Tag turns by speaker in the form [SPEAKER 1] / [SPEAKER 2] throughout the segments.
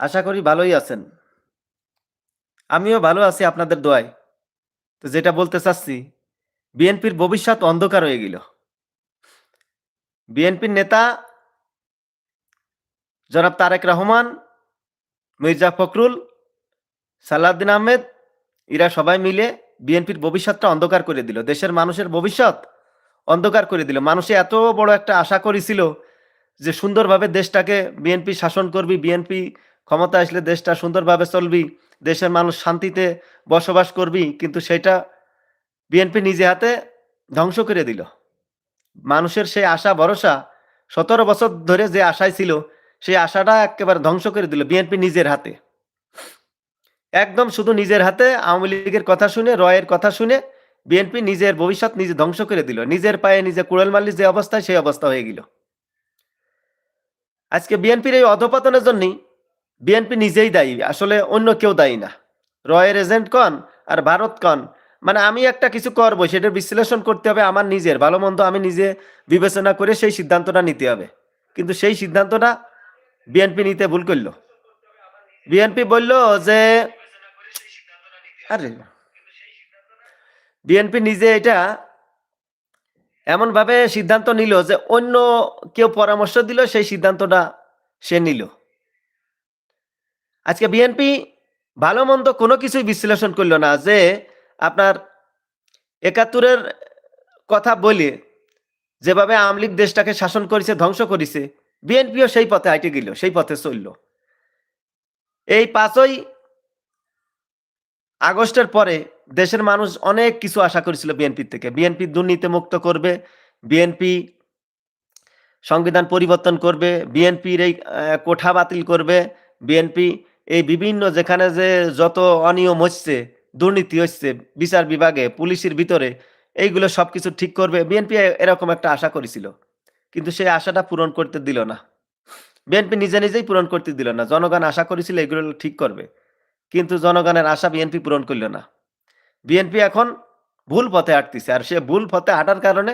[SPEAKER 1] আশা করি ভালোই আছেন। আমিও ভালো আছি আপনাদের দোয়ায়। তো যেটা বলতে চাচ্ছি, বিএনপির ভবিষ্যৎ অন্ধকার হয়ে গেল। বিএনপির নেতা জনাব তারেক রহমান, মির্জা ফখরুল, সালাউদ্দিন আহমেদ, এরা সবাই মিলে বিএনপির ভবিষ্যৎটা অন্ধকার করে দিল। দেশের মানুষের ভবিষ্যৎ অন্ধকার করে দিল। মানুষে এত বড় একটা আশা করেছিল যে সুন্দরভাবে দেশটাকে বিএনপি শাসন করবি বিএনপি ক্ষমতা আসলে দেশটা সুন্দরভাবে চলবি, দেশের মানুষ শান্তিতে বসবাস করবি, কিন্তু সেটা বিএনপি নিজে হাতে ধ্বংস করে দিল। মানুষের সেই আশা, ভরসা, সতেরো বছর ধরে যে আশায় ছিল, সেই আশাটা একেবারে ধ্বংস করে দিল বিএনপি নিজের হাতে। একদম শুধু নিজের হাতে, আওয়ামী লীগের কথা শুনে, রয়ের কথা শুনে বিএনপি নিজের ভবিষ্যৎ নিজে ধ্বংস করে দিল। নিজের পায়ে নিজে কুড়াল মারলি যে অবস্থায়, সেই অবস্থা হয়ে গেল। আজকে বিএনপির এই অধপতনের জন্যই বিএনপি নিজেই দায়ী, আসলে অন্য কেউ দায়ী না। রয়ের এজেন্ট কন আর ভারত কন মানে আমি একটা কিছু করব, সেটার বিশ্লেষণ করতে হবে আমার নিজের, ভালো মন্দ আমি নিজে বিবেচনা করে সেই সিদ্ধান্তটা নিতে হবে। কিন্তু সেই সিদ্ধান্তটা বিএনপি নিতে ভুল করল। বিএনপি বলল যে, আরে বিএনপি নিজে এটা এমনভাবে সিদ্ধান্ত নিল যে অন্য কেউ পরামর্শ দিল, সেই সিদ্ধান্তটা সে নিল। আজকে বিএনপি ভালো মন্দ কোনো কিছুই বিশ্লেষণ করল না যে আপনার একাত্তরের কথা বলে যেভাবে আওয়ামী লীগ দেশটাকে শাসন করেছে, ধ্বংস করেছে, বিএনপিও সেই পথে হাইটে গেল, সেই পথে চলল। এই পাঁচই আগস্টের পরে দেশের মানুষ অনেক কিছু আশা করেছিল বিএনপির থেকে। বিএনপি দুর্নীতি মুক্ত করবে, বিএনপি সংবিধান পরিবর্তন করবে, বিএনপির এই কোঠা বাতিল করবে বিএনপি এই বিভিন্ন যেখানে যে যত অনিয়ম হচ্ছে, দুর্নীতি হচ্ছে বিচার বিভাগে, পুলিশের ভিতরে, এইগুলো সবকিছু ঠিক করবে। বিএনপি এরকম একটা আশা করেছিল, কিন্তু সেই আশাটা পূরণ করতে দিল না। বিএনপি নিজে নিজেই পূরণ করতে দিল না। জনগণ আশা করেছিল এগুলো ঠিক করবে, কিন্তু জনগণের আশা বিএনপি পূরণ করল না। বিএনপি এখন ভুল পথে হাঁটতেছে, আর সে ভুল পথে হাঁটার কারণে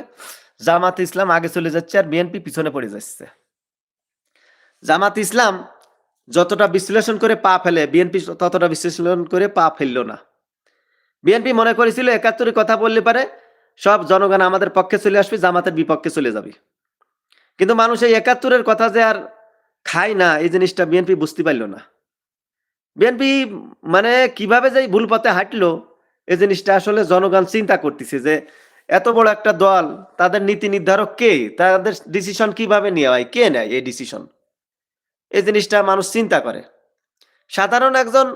[SPEAKER 1] জামাত ইসলাম আগে চলে যাচ্ছে আর বিএনপি পিছনে পড়ে যাচ্ছে। জামাত ইসলাম যতটা বিশ্লেষণ করে পা ফেলে বিএনপি ততটা বিশ্লেষণ করে পা ফেলল না। বিএনপি মনে করেছিল, একাত্তরের কথা বললে পারে, সব জনগণ আমাদের পক্ষে চলে আসবে, জামাতের বিপক্ষে চলে যাবে। কিন্তু মানুষ এই একাত্তরের কথা যে আর খায় না, এই জিনিসটা বিএনপি বুঝতে পারল না। বিএনপি মানে কীভাবে যে ভুল পথে হাঁটলো এই জিনিসটা আসলে জনগণ চিন্তা করতেছে যে, এত বড় একটা দল, তাদের নীতি নির্ধারক কে? তাদের ডিসিশন কীভাবে নেওয়া হয়? কে নেয় এই ডিসিশন এই জিনিসটা মানুষ চিন্তা করে। সাধারণ একজন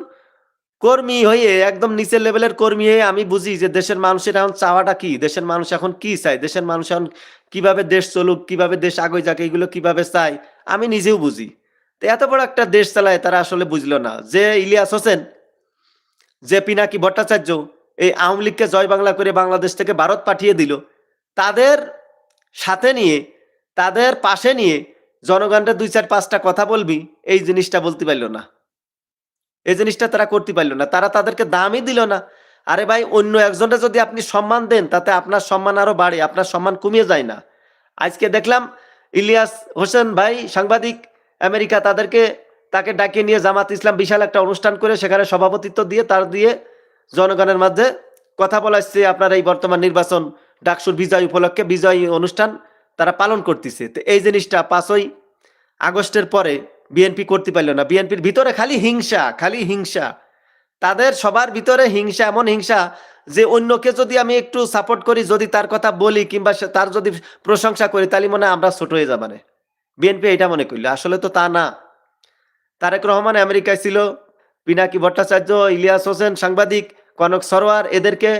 [SPEAKER 1] কর্মী হয়ে, একদম নিচের লেভেলের কর্মী হয়ে আমি বুঝি যে দেশের মানুষের এখন চাওয়াটা কি? দেশের মানুষ এখন কি চায়? দেশের মানুষ এখন কীভাবে দেশ চলুক, কীভাবে দেশ আগে যাক এগুলো কীভাবে চায়? আমি নিজেও বুঝি। তো এত বড় একটা দেশ চালায় তারা আসলে বুঝলো না। যে ইলিয়াস হোসেন, যে পিনাকি ভট্টাচার্য, এই আওয়ামী লীগকে জয় বাংলা করে বাংলাদেশ থেকে ভারত পাঠিয়ে দিল, তাদের সাথে নিয়ে, তাদের পাশে নিয়ে জনগণের দুই চার পাঁচটা কথা বলবি, এই জিনিসটা বলতে পারল না। এই জিনিসটা তারা করতে পারল না। তারা তাদেরকে দামই দিল না। আরে ভাই, অন্য একজনটা যদি আপনি সম্মান দেন, তাতে আপনার সম্মান আরও বাড়ে, আপনার সম্মান কমিয়ে যায় না। আজকে দেখলাম ইলিয়াস হোসেন ভাই, সাংবাদিক আমেরিকা, তাদেরকে, তাকে ডাকিয়ে নিয়ে জামাত ইসলাম বিশাল একটা অনুষ্ঠান করে সেখানে সভাপতিত্ব দিয়ে, তার দিয়ে জনগণের মাঝে কথা বলাচ্ছে আপনার এই বর্তমান নির্বাচন ডাকসুর বিজয় উপলক্ষে বিজয় অনুষ্ঠান। তারা পালন করতেছে। তো এই জিনিসটা পাঁচই আগস্টের পরে বিএনপি করতে পারল না। বিএনপির ভিতরে খালি হিংসা খালি হিংসা। তাদের সবার ভিতরে হিংসা, এমন হিংসা যে অন্যকে যদি আমি একটু সাপোর্ট করি, যদি তার কথা বলি কিংবা তার যদি প্রশংসা করি, তাহলে মনে আমরা ছোট হয়ে যাবানে। বিএনপি এটা মনে করল। আসলে তো তা না। তারেক রহমান আমেরিকায় ছিল, পিনাকি ভট্টাচার্য, ইলিয়াস হোসেন সাংবাদিক, কনক সরোয়ার, এদেরকে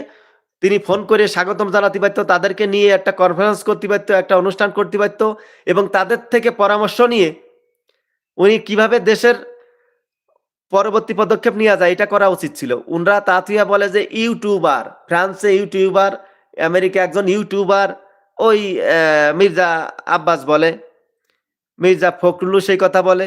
[SPEAKER 1] তিনি ফোন করে স্বাগতম জানাতে পারতো, তাদেরকে নিয়ে একটা কনফারেন্স করতে পারতো, একটা অনুষ্ঠান করতে পারতো এবং তাদের থেকে পরামর্শ নিয়ে উনি কীভাবে দেশের পরবর্তী পদক্ষেপ নেওয়া যায় এটা করা উচিত ছিল। উনরা তাতিয়া বলে যে ইউটিউবার, ফ্রান্সে ইউটিউবার, আমেরিকা একজন ইউটিউবার, ওই মির্জা আব্বাস বলে, মির্জা ফখরুলও সেই কথা বলে,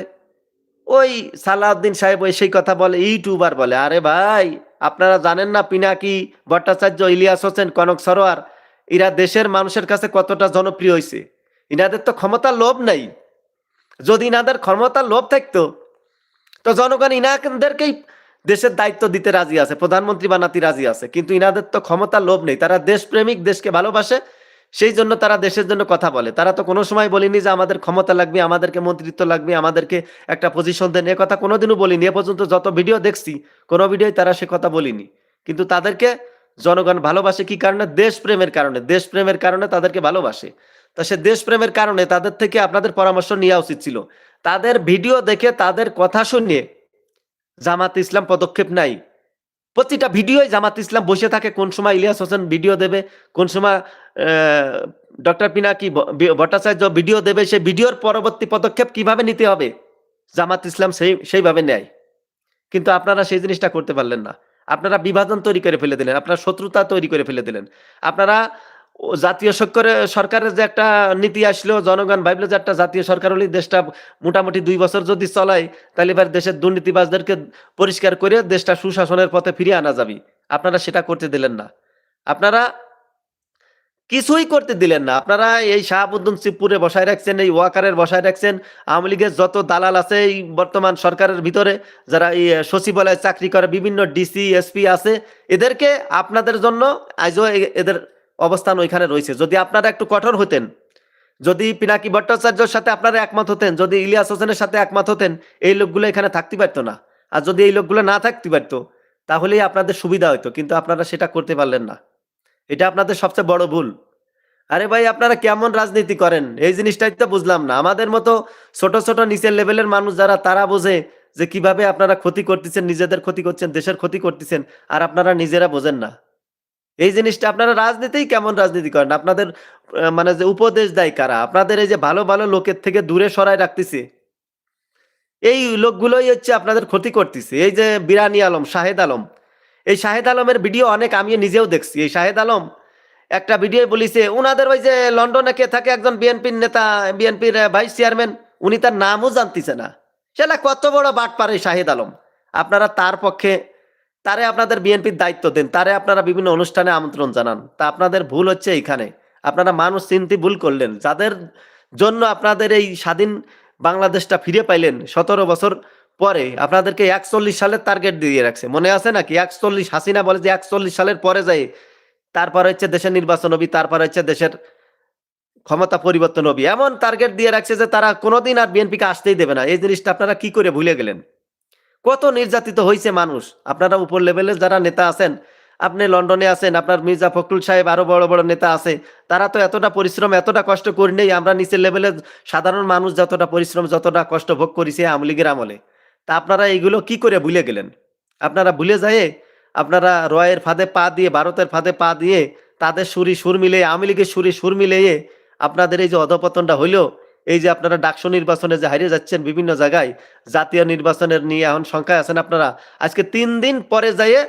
[SPEAKER 1] ওই সালাউদ্দিন সাহেব ওই সেই কথা বলে, ইউটিউবার বলে। আরে ভাই আপনারা জানেন না পিনাকি, ভট্টাচার্য, ইলিয়াস হোসেন, কনক সরোয়ার, এরা দেশের মানুষের কাছে কতটা জনপ্রিয় হয়েছে ইনাদের তো ক্ষমতার লোভ নাই। যদি ইনাদের ক্ষমতার লোভ থাকতো, তো জনগণ ইনাদেরকেই দেশের দায়িত্ব দিতে রাজি আছে, প্রধানমন্ত্রী বানাতে রাজি আছে। কিন্তু ইনাদের তো ক্ষমতা লোভ নেই। তারা দেশপ্রেমিক, দেশকে ভালোবাসে সেই জন্য তারা দেশের জন্য কথা বলে। তারা তো কোনো সময় বলিনি যে আমাদের ক্ষমতা লাগবে, আমাদেরকে মন্ত্রিত্ব লাগবে, আমাদেরকে একটা পজিশন দেন। এ কথা কোনোদিনও বলিনি। এ পর্যন্ত যত ভিডিও দেখছি, কোনো ভিডিওই তারা সে কথা বলিনি। কিন্তু তাদেরকে জনগণ ভালোবাসে কি কারণে? দেশপ্রেমের কারণে। দেশপ্রেমের কারণে তাদেরকে ভালোবাসে। তা সে দেশপ্রেমের কারণে তাদের থেকে আপনাদের পরামর্শ নেওয়া উচিত ছিল। তাদের ভিডিও দেখে তাদের কথা শুনে জামাত ইসলাম পদক্ষেপ নাই। প্রতিটা ভিডিওই জামাত ইসলাম বসে থাকে, কোন সময় ইলিয়াস হোসেন ভিডিও দেবে, কোন সময় ডক্টর পিনাকি ভট্টাচার্য ভিডিও দেবে, সেই ভিডিওর পরবর্তী পদক্ষেপ কীভাবে নিতে হবে? জামাত ইসলাম সেই, সেইভাবে নেয়। কিন্তু আপনারা সেই জিনিসটা করতে পারলেন না। আপনারা বিভাজন তৈরি করে ফেলে দিলেন, আপনারা শত্রুতা তৈরি করে ফেলে দিলেন। আপনারা ও জাতীয় সরকারের সরকারের যে একটা নীতি আসলো, জনগণ ভাবলো যে একটা জাতীয় সরকার হলে দেশটা মোটামুটি দুই বছর যদি চলায়, তাহলে এবার দেশের দুর্নীতিবাজদেরকে পরিষ্কার করে দেশটা সুশাসনের পথে ফিরিয়ে আনা যাবে। আপনারা সেটা করতে দিলেন না। আপনারা কিছুই করতে দিলেন না। আপনারা এই শাহাবুদ্দিন শিবপুরে বসায় রাখছেন, এই ওয়াকারের বসায় রাখছেন, আওয়ামী লীগের যত দালাল আছে এই বর্তমান সরকারের ভিতরে, যারা এই সচিবালয়ে চাকরি করে, বিভিন্ন ডিসি, এসপি আছে, এদেরকে আপনাদের জন্য আজও এদের অবস্থান ওইখানে রয়েছে। যদি আপনারা একটু কঠোর হতেন, যদি পিনাকি ভট্টাচার্যের সাথে আপনারা একমত হতেন, যদি ইলিয়াস হোসেনের সাথে একমত হতেন, এই লোকগুলো এখানে থাকতে পারতো না। আর যদি এই লোকগুলো না থাকতে পারতো, তাহলেই আপনাদের সুবিধা হতো কিন্তু আপনারা সেটা করতে পারলেন না। এটা আপনাদের সবচেয়ে বড় ভুল। আরে ভাই, আপনারা কেমন রাজনীতি করেন? এই জিনিসটাই তো বুঝলাম না। আমাদের মতো ছোট ছোট, নিচের লেভেলের মানুষ যারা, তারা বোঝে যে কীভাবে আপনারা ক্ষতি করতেছেন, নিজেদের ক্ষতি করছেন, দেশের ক্ষতি করতেছেন, আর আপনারা নিজেরা বোঝেন না। এই জিনিসটা আপনারা রাজনীতিই কেমন রাজনীতি করেন? আপনাদের মানে যে উপদেশ দেয় কারা? আপনাদের এই যে ভালো ভালো লোকের থেকে দূরে সরায় রাখতেছে। এই লোকগুলোই হচ্ছে আপনাদের ক্ষতি করতেছে। এই যে বিরানি আলম, শাহেদ আলম। এই শাহেদ আলমের ভিডিও অনেক আমি নিজেও দেখছি। এই শাহেদ আলম একটা ভিডিও বলিছে ওনাদের ওই যে লন্ডনে কে থাকে একজন বিএনপির নেতা, বিএনপির ভাইস চেয়ারম্যান, উনি তার নামও জানতেছে না। সেটা কত বড় বাট পারে শাহেদ আলম। আপনারা তার পক্ষে তারে আপনাদের বিএনপির দায়িত্ব দেন, তারে আপনারা বিভিন্ন অনুষ্ঠানে আমন্ত্রণ জানান। তা আপনাদের ভুল হচ্ছে এইখানে। আপনারা মানুষ চিন্তি ভুল করলেন। যাদের জন্য আপনাদের এই স্বাধীন বাংলাদেশটা ফিরে পাইলেন সতেরো বছর পরে, আপনাদেরকে একচল্লিশ সালের টার্গেট দিয়ে রাখছে। মনে আছে নাকি? একচল্লিশ হাসিনা বলে যে একচল্লিশ সালের পরে যায় তারপর হচ্ছে দেশের নির্বাচন হবি, তারপর হচ্ছে দেশের ক্ষমতা পরিবর্তন হবি। এমন টার্গেট দিয়ে রাখছে যে তারা কোনোদিন আর বিএনপিকে আসতেই দেবে না। এই জিনিসটা আপনারা কি করে ভুলে গেলেন? কত নির্যাতিত হয়েছে মানুষ। আপনারা উপর লেভেলের যারা নেতা আছেন, আপনি লন্ডনে আছেন, আপনার মির্জা ফখরুল সাহেব আরও বড় বড় নেতা আছে, তারা তো এতটা পরিশ্রম, এতটা কষ্ট করি নেই, আমরা নিচের লেভেলে সাধারণ মানুষ যতটা পরিশ্রম, যতটা কষ্ট ভোগ করেছে আওয়ামী লীগের আমলে। তা আপনারা এইগুলো কি করে ভুলে গেলেন? আপনারা ভুলে যায় আপনারা রয়ের ফাঁদে পা দিয়ে, ভারতের ফাঁদে পা দিয়ে তাদের সুরি সুর মিলে, আওয়ামী লীগের সুরি সুর মিলিয়ে আপনাদের এই যে অধপতনটা হইল এই যে আপনারা ডাকসু নির্বাচনে যে হারিয়ে যাচ্ছেন বিভিন্ন জায়গায়, জাতীয় নির্বাচনের নিয়ে এখন সংখ্যায় আছেন আপনারা, আজকে তিন দিন পরে যাইয়ে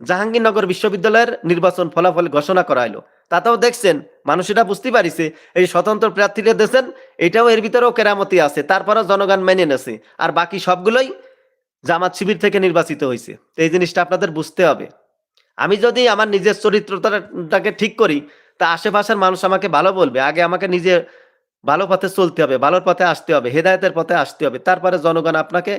[SPEAKER 1] জাহাঙ্গীরনগর বিশ্ববিদ্যালয়ের নির্বাচন ফলাফল ঘোষণা করা হলো। তাতেও দেখছেন মানুষ এটা বুঝতে পারিছে, এই স্বতন্ত্র প্রার্থীরা দেশেন এটাও এর ভিতরেও কেরামতি আছে, তারপরেও জনগণ মেনে নেছে, আর বাকি সবগুলোই জামাত শিবির থেকে নির্বাচিত হয়েছে। এই জিনিসটা আপনাদের বুঝতে হবে। আমি যদি আমার নিজের চরিত্রটাকে ঠিক করি, তা আশেপাশের মানুষ আমাকে ভালো বলবে, আগে আমাকে নিজে ভালো পথে চলতে হবে, ভালোর পথে আসতে হবে, হেদায়তের পথে আসতে হবে, তারপরে জনগণ আপনাকে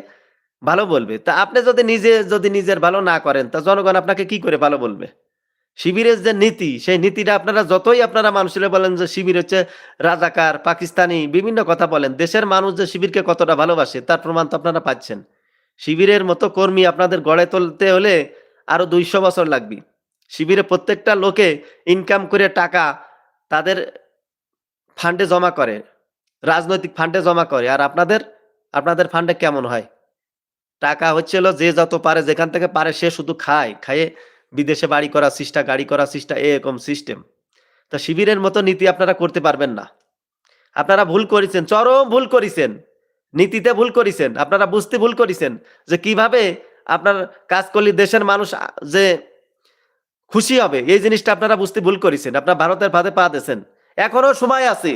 [SPEAKER 1] ভালো বলবে। তা আপনি যদি নিজে, যদি নিজের ভালো না করেন, তা জনগণ আপনাকে কি করে ভালো বলবে? শিবিরের যে নীতি, সেই নীতিটা আপনারা যতই আপনারা মানুষের বলেন যে শিবির হচ্ছে রাজাকার, পাকিস্তানি, বিভিন্ন কথা বলেন, দেশের মানুষ যে শিবিরকে কতটা ভালোবাসে, তার প্রমাণ তো আপনারা পাচ্ছেন। শিবিরের মতো কর্মী আপনাদের গড়ে তুলতে হলে আরও দুইশো বছর লাগবে। শিবিরে প্রত্যেকটা লোকে ইনকাম করে টাকা, তাদের ফান্ডে জমা করে, রাজনৈতিক ফান্ডে জমা করে। আর আপনাদের আপনাদের ফান্ডে কেমন হয়? টাকা হচ্ছিল যে যত পারে, যেখান থেকে পারে সে শুধু খায়। খায়ে বিদেশে বাড়ি করা চেষ্টা গাড়ি করা চেষ্টা এরকম সিস্টেম তা শিবিরের মতো নীতি আপনারা করতে পারবেন না। আপনারা ভুল করেছেন, চরম ভুল করেছেন। নীতিতে ভুল করেছেন। আপনারা বুঝতে ভুল করেছেন যে কীভাবে আপনার কাজ করলে দেশের মানুষ যে খুশি হবে, এই জিনিসটা আপনারা বুঝতে ভুল করেছেন। আপনারা ভারতের ফাঁদে পা দিয়েছেন। এখনও সময় আছে।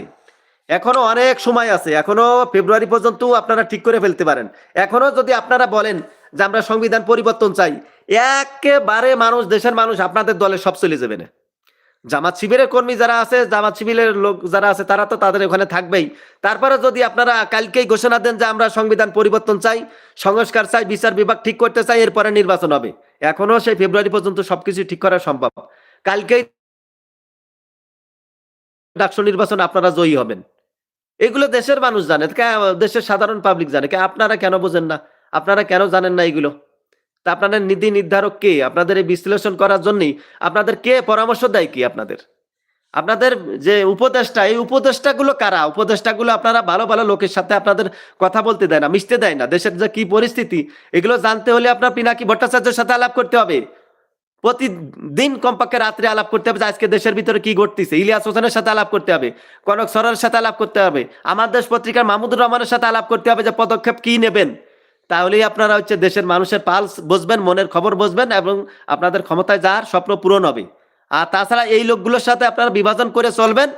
[SPEAKER 1] এখনও অনেক সময় আছে। এখনও ফেব্রুয়ারি পর্যন্ত আপনারা ঠিক করে ফেলতে পারেন। এখনও যদি আপনারা বলেন যে আমরা সংবিধান পরিবর্তন চাই, একেবারে মানুষ, দেশের মানুষ আপনাদের দলে সব চলে যাবে না। জামাত শিবিরের কর্মী যারা আছে, জামাত শিবিরের লোক যারা আছে, তারা তো তাদের ওখানে থাকবেই। তারপরে যদি আপনারা কালকেই ঘোষণা দেন যে আমরা সংবিধান পরিবর্তন চাই, সংস্কার চাই, বিচার বিভাগ ঠিক করতে চাই, এরপরে নির্বাচন হবে। এখনও সেই ফেব্রুয়ারি পর্যন্ত সবকিছু ঠিক করা সম্ভব। কালকেই ডাকসু নির্বাচন আপনারা জয়ী হবেন। এগুলো দেশের মানুষ জানে দেশের সাধারণ পাবলিক জানে আপনারা কেন বোঝেন না? আপনারা কেন জানেন না এগুলো? তা আপনাদের নীতি নির্ধারক কে? আপনাদের এই বিশ্লেষণ করার জন্যই আপনাদের কে পরামর্শ দেয় কি আপনাদের? আপনাদের যে উপদেষ্টা, এই উপদেষ্টাগুলো কারা? উপদেষ্টাগুলো আপনারা ভালো ভালো লোকের সাথে আপনাদের কথা বলতে দেয় না, মিশতে দেয় না। দেশের যে কি পরিস্থিতি, এগুলো জানতে হলে আপনার পিনাকি ভট্টাচার্যের সাথে আলাপ করতে হবে। প্রতিদিন কমপক্ষে রাত্রে আলাপ করতে হবে আজকে দেশের ভিতরে কি ঘটতেছে। ইলিয়াস হোসেনের সাথে আলাপ করতে হবে, কনক সরের সাথে আলাপ করতে হবে, আমার দেশ পত্রিকার মাহমুদুর রহমানের সাথে আলাপ করতে হবে যে পদক্ষেপ কি নেবেন। তাহলেই আপনারা হচ্ছে দেশের মানুষের পালস বুঝবেন, মনের খবর বুঝবেন এবং আপনাদের ক্ষমতায় যাওয়ার স্বপ্ন পূরণ হবে। আর তাছাড়া এই লোকগুলোর সাথে আপনারা বিভাজন করে চলবেন।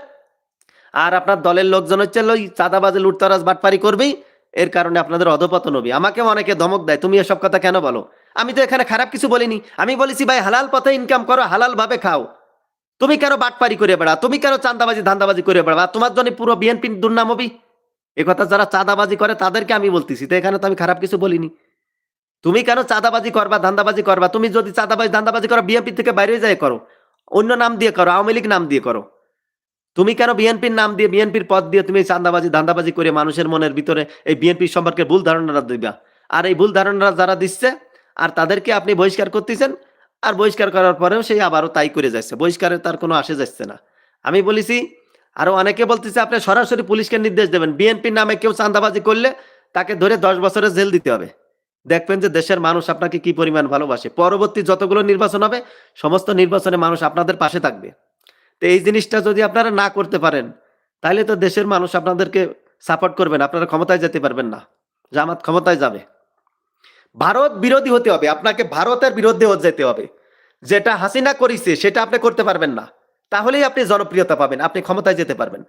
[SPEAKER 1] আর আপনার দলের লোকজন হচ্ছে ওই চাঁদাবাজি, লুটতরাজ, বাটপারি করবেই। এর কারণে আপনাদের অধপতন হবে। আমাকে অনেকে ধমক দেয়, তুমি এসব কথা কেন বলো? আমি তো এখানে খারাপ কিছু বলিনি। আমি বলেছি, ভাই, হালাল পথে ইনকাম করো হালাল ভাবে খাও। তুমি কেন বাটপারি করে বেড়া তুমি কেন চাঁদাবাজি, ধান্দাবাজি করে বেড়া তোমার জন্য পুরো বিএনপির দুর্নাম হবি। এ কথা যারা চাঁদাবাজি করে, তাদেরকে আমি বলতেছি। তো এখানে তো আমি খারাপ কিছু বলিনি। তুমি কেন চাঁদাবাজি করবা, ধান্দাবাজি করবা? তুমি যদি চাঁদাবাজি, ধান্দাবাজি করো বিএনপি থেকে বাইরে যায় করো। অন্য নাম দিয়ে করো, আওয়ামী লীগ নাম দিয়ে করো। তুমি কেন বিএনপির নাম দিয়ে বিএনপির পদ দিয়ে তুমি চাঁদাবাজি, ধান্দাবাজি করে মানুষের মনের ভিতরে এই বিএনপি সম্পর্কে ভুল ধারণাটা দিবা? আর এই ভুল ধারণাটা যারা দিচ্ছে আর তাদেরকে আপনি বহিষ্কার করতেছেন, আর বহিষ্কার করার পরেও সেই আবারও তাই করে যাচ্ছে, বহিষ্কারে তার কোনো আসে যাচ্ছে না। আমি বলেছি, আরও অনেকে বলতেছে, আপনি সরাসরি পুলিশকে নির্দেশ দেবেন, বিএনপির নামে কেউ চাঁদাবাজি করলে তাকে ধরে দশ বছরের জেল দিতে হবে। দেখবেন যে দেশের মানুষ আপনাকে কি পরিমাণ ভালোবাসে। পরবর্তী যতগুলো নির্বাচন হবে, সমস্ত নির্বাচনে মানুষ আপনাদের পাশে থাকবে। তো এই জিনিসটা যদি আপনারা না করতে পারেন, তাহলে তো দেশের মানুষ আপনাদেরকে সাপোর্ট করবেন আপনারা ক্ষমতায় যেতে পারবেন না। জামাত ক্ষমতায় যাবে। ভারত বিরোধী হতে হবে, আপনাকে ভারতের বিরুদ্ধে যেতে হবে। যেটা হাসিনা করেছে, সেটা আপনি করতে পারবেন না। তাহলেই আপনি জনপ্রিয়তা পাবেন, আপনি ক্ষমতায় যেতে পারবেন।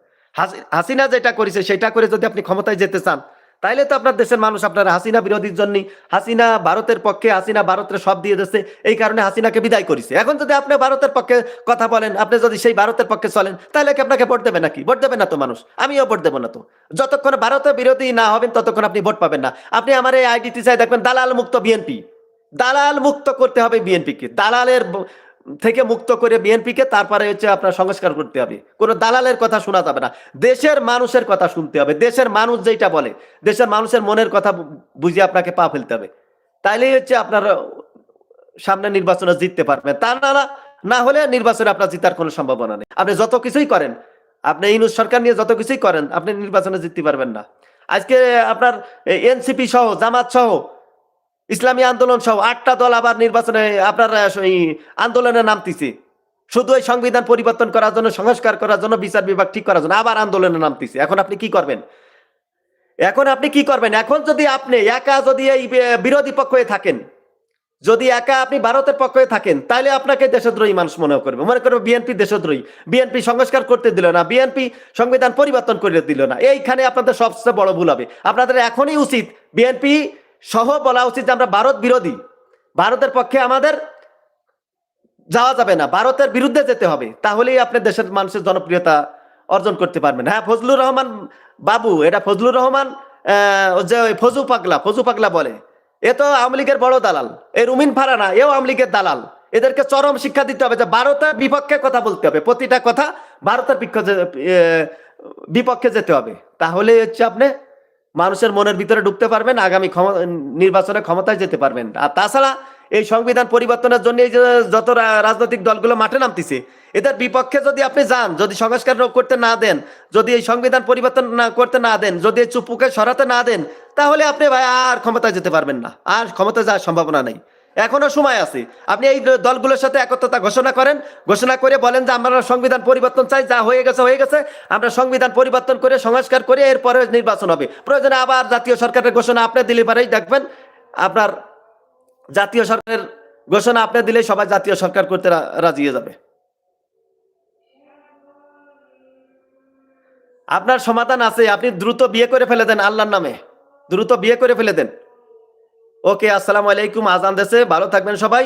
[SPEAKER 1] হাসিনা যেটা করেছে, সেটা করে যদি আপনি ক্ষমতায় যেতে চান তাইলে তো আপনার দেশের মানুষ আপনার হাসিনা বিরোধীর জন্য, হাসিনা ভারতের পক্ষে, হাসিনা ভারতের সব দিয়ে দিচ্ছে এই কারণে হাসিনাকে বিদায় করেছে। এখন যদি আপনি ভারতের পক্ষে কথা বলেন, আপনি যদি সেই ভারতের পক্ষে চলেন তাহলে কি আপনাকে ভোট দেবে নাকি? ভোট দেবে না তো মানুষ। আমিও ভোট দেবো না তো। যতক্ষণ ভারতের বিরোধী না হবেন, ততক্ষণ আপনি ভোট পাবেন না। আপনি আমার এই আইডিটি চাই, দেখবেন দালাল মুক্ত বিএনপি। দালাল মুক্ত করতে হবে বিএনপিকে। দালালের থেকে মুক্ত করে বিএনপিকে, তারপরে হচ্ছে আপনার সংস্কার করতে হবে। কোনো দালালের কথা শোনা যাবে না। দেশের মানুষের কথা শুনতে হবে। দেশের মানুষ যেটা বলে, দেশের মানুষের মনের কথা বুঝে আপনাকে পা ফেলতে হবে। তাইলেই হচ্ছে আপনার সামনে নির্বাচনে জিততে পারবেন। তা না, না- হলে নির্বাচনে আপনার জিতার কোনো সম্ভাবনা নেই। আপনি যত কিছুই করেন, আপনি ইনুস সরকার নিয়ে যত কিছুই করেন, আপনি নির্বাচনে জিততে পারবেন না। আজকে আপনার এনসিপি সহ, জামাত সহ ইসলামী আন্দোলন সহ আটটা দল আবার নির্বাচনে আপনার আন্দোলনে নামতেছে। শুধু এই সংবিধান পরিবর্তন করার জন্য, সংস্কার করার জন্য, বিচার বিভাগ ঠিক করার জন্য আবার আন্দোলনে নামতেছে। এখন আপনি কি করবেন? এখন আপনি কি করবেন? এখন যদি আপনি একা যদি এই বিরোধী পক্ষ থাকেন, যদি একা আপনি ভারতের পক্ষ থাকেন তাহলে আপনাকে দেশদ্রোহী মানুষ মনে করবে। মনে করবে বিএনপি দেশদ্রোহী। বিএনপি সংস্কার করতে দিল না, বিএনপি সংবিধান পরিবর্তন করে দিল না। এইখানে আপনাদের সবচেয়ে বড় ভুল হবে। আপনাদের এখনই উচিত বিএনপি সহ বলা উচিত যে আমরা ভারত বিরোধী। ভারতের পক্ষে আমাদের যাওয়া যাবে না, ভারতের বিরুদ্ধে যেতে হবে। তাহলেই আপনি দেশের মানুষের জনপ্রিয়তা অর্জন করতে পারবেন। হ্যাঁ ফজলুর রহমান বাবু, এটা ফজলুর রহমান যে ফজু পাগলা ফজু পাগলা বলে, এ তো আওয়ামী লীগের বড় দালাল। এই রুমিন ফারানা এও আওয়ামী লীগের দালাল। এদেরকে চরম শিক্ষা দিতে হবে যে ভারতের বিপক্ষে কথা বলতে হবে। প্রতিটা কথা ভারতের বিপক্ষে বিপক্ষে যেতে হবে। তাহলে হচ্ছে আপনি মানুষের মনের ভিতরে ঢুকতে পারবেন, আগামী নির্বাচনে ক্ষমতায় যেতে পারবেন। আর তাছাড়া এই সংবিধান পরিবর্তনের জন্য যত রাজনৈতিক দলগুলো মাঠে নামতেছে, এদের বিপক্ষে যদি আপনি যান, যদি সংস্কার করতে না দেন, যদি এই সংবিধান পরিবর্তন না করতে না দেন, যদি এই চুপুকে সরাতে না দেন, তাহলে আপনি ভাই আর ক্ষমতায় যেতে পারবেন না। আর ক্ষমতা যাওয়ার সম্ভাবনা নেই। এখনও সময় আছে। আপনি এই দলগুলোর সাথে একত্রতা ঘোষণা করেন। ঘোষণা করে বলেন যে, আমরা সংবিধান পরিবর্তন চাই, যা হয়ে গেছে হয়ে গেছে। আমরা সংবিধান পরিবর্তন করে, সংস্কার করে এরপরে নির্বাচন হবে। প্রয়োজনে আবার জাতীয় সরকারের ঘোষণা আপনি দিলে পারেই দেখবেন, আপনার জাতীয় সরকারের ঘোষণা আপনি দিলে সবাই জাতীয় সরকার করতে রাজি যাবে। আপনার সমাধান আছে। আপনি দ্রুত বিয়ে করে ফেলে দেন আল্লাহর নামে। দ্রুত বিয়ে করে ফেলে দেন। ওকে আসসালামু আলাইকুম আজান দেশে। ভালো থাকবেন সবাই।